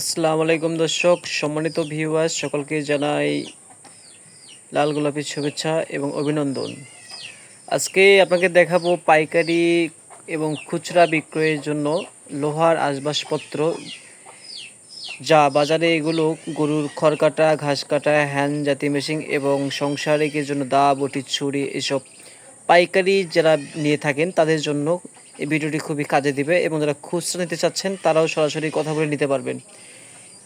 আসসালামু আলাইকুম দর্শক, সম্মানিত ভিউয়ার্স সকলকে জানাই লাল গোলাপের শুভেচ্ছা এবং অভিনন্দন। আজকে আপনাকে দেখাবো পাইকারি এবং খুচরা বিক্রয়ের জন্য লোহার আসবাবপত্র যা বাজারে এগুলো গরুর খড় কাটা ঘাস কাটা হ্যান্ড জাতি মেশিন এবং সংসারিকের জন্য দা বটি, ছুরি এসব পাইকারি যারা নিয়ে থাকেন তাদের জন্য এই ভিডিওটি খুবই কাজে দিবে এবং যারা খুচরা নিতে চাচ্ছেন, তারাও সরাসরি কথা বলে নিতে পারবেন।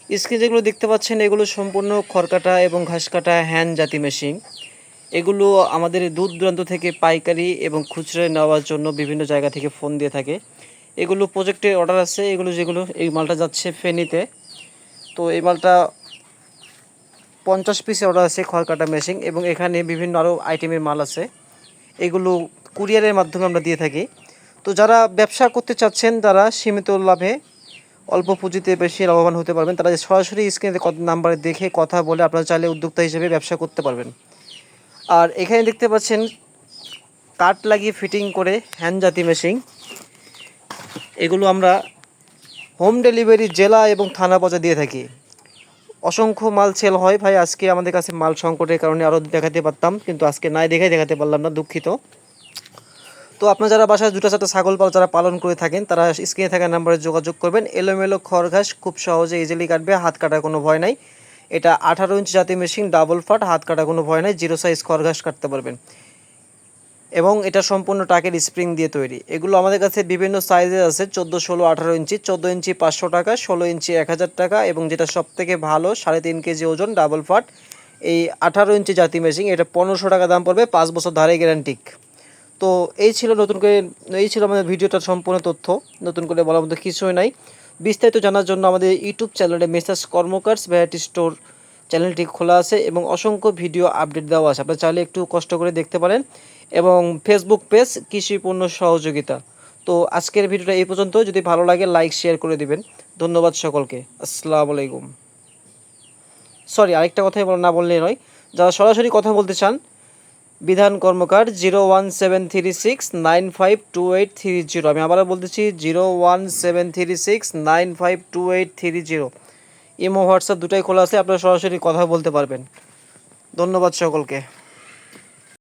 স্ক্রিনে যেগুলো দেখতে পাচ্ছেন, এগুলো সম্পূর্ণ খড়কাটা এবং ঘাস কাটা হ্যান্ড জাতি মেশিন। এগুলো আমাদের দূর দূরান্ত থেকে পাইকারি এবং খুচরা নেওয়ার জন্য বিভিন্ন জায়গা থেকে ফোন দিয়ে থাকে। এগুলো প্রজেক্টের অর্ডার আছে, এগুলো যেগুলো এই মালটা যাচ্ছে ফেনীতে। তো এই মালটা পঞ্চাশ পিসের অর্ডার আছে খড়কাটা মেশিন এবং এখানে বিভিন্ন আরও আইটেমের মাল আছে। এগুলো কুরিয়ারের মাধ্যমে আমরা দিয়ে থাকি। তো যারা ব্যবসা করতে চাচ্ছেন, তারা সীমিত লাভে অল্প পুঁজিতে বেশি লাভবান হতে পারবেন। তারা সরাসরি স্ক্রিনে কত নাম্বারে দেখে কথা বলে আপনারা চাইলে উদ্যোক্তা হিসেবে ব্যবসা করতে পারবেন। আর এখানে দেখতে পাচ্ছেন, কাঠ লাগিয়ে ফিটিং করে হ্যান্ড জাতি মেশিন এগুলো আমরা হোম ডেলিভারি জেলা এবং থানা পর্যায়ে দিয়ে থাকি। অসংখ্য মাল সেল হয়। ভাই, আজকে আমাদের কাছে মাল সংকটের কারণে আরও দেখাতে পারতাম, কিন্তু আজকে নাই দেখে দেখাতে পারলাম না, দুঃখিত। তো আপনার যারা বাসায় দুটো চারটা ছাগল পাল যারা পালন করে থাকেন, তারা স্ক্রিনে থাকা নাম্বারে যোগাযোগ করবেন। এলোমেলো খড় ঘাস খুব সহজে ইজিলি কাটবে, হাত কাটার কোনো ভয় নাই। এটা আঠারো ইঞ্চি জাতি মেশিন ডাবল ফাট হাত কাটার কোনো ভয় নাই জিরো সাইজ খড় ঘাস কাটতে পারবেন। এবং এটা সম্পূর্ণ টাকের স্প্রিং দিয়ে তৈরি। এগুলো আমাদের কাছে বিভিন্ন সাইজের আছে, চোদ্দ, ষোলো, আঠারো ইঞ্চি চোদ্দ ইঞ্চি পাঁচশো টাকা, ষোলো ইঞ্চি এক হাজার টাকা, এবং যেটা সব থেকে ভালো, সাড়ে তিন কেজি ওজন ডাবল ফাট এই আঠারো ইঞ্চি জাতি মেশিন এটা পনেরোশো টাকা দাম পড়বে, পাঁচ বছর ধারে গ্যারান্টিক তো এই ছিল নতুন করে, এই ছিল আমাদের ভিডিওটার সম্পূর্ণ তথ্য। নতুন করে বলার মতো কিছুই নাই। বিস্তারিত জানার জন্য আমাদের ইউটিউব চ্যানেলে মেসাজ কর্মকার্স ভ্যারাইটি স্টোর চ্যানেলটি খোলা আছে এবং অসংখ্য ভিডিও আপডেট দেওয়া আছে। আপনারা চাইলে একটু কষ্ট করে দেখতে পারেন এবং ফেসবুক পেজ কৃষি পণ্য সহযোগিতা। তো আজকের ভিডিওটা এই পর্যন্ত যদি ভালো লাগে লাইক শেয়ার করে দিবেন। ধন্যবাদ সকলকে। আসসালামু আলাইকুম। সরি আরেকটা কথাই না বললে নয়। যারা সরাসরি কথা বলতে চান Bidhan Karmakar zero one seven three six nine five two eight three zero. আমি আবারও বলতেছি zero one seven three six nine five two eight three zero. Imo, WhatsApp দুটাই খোলা আছে, আপনারা সরাসরি কথা বলতে পারবেন। ধন্যবাদ সকলকে।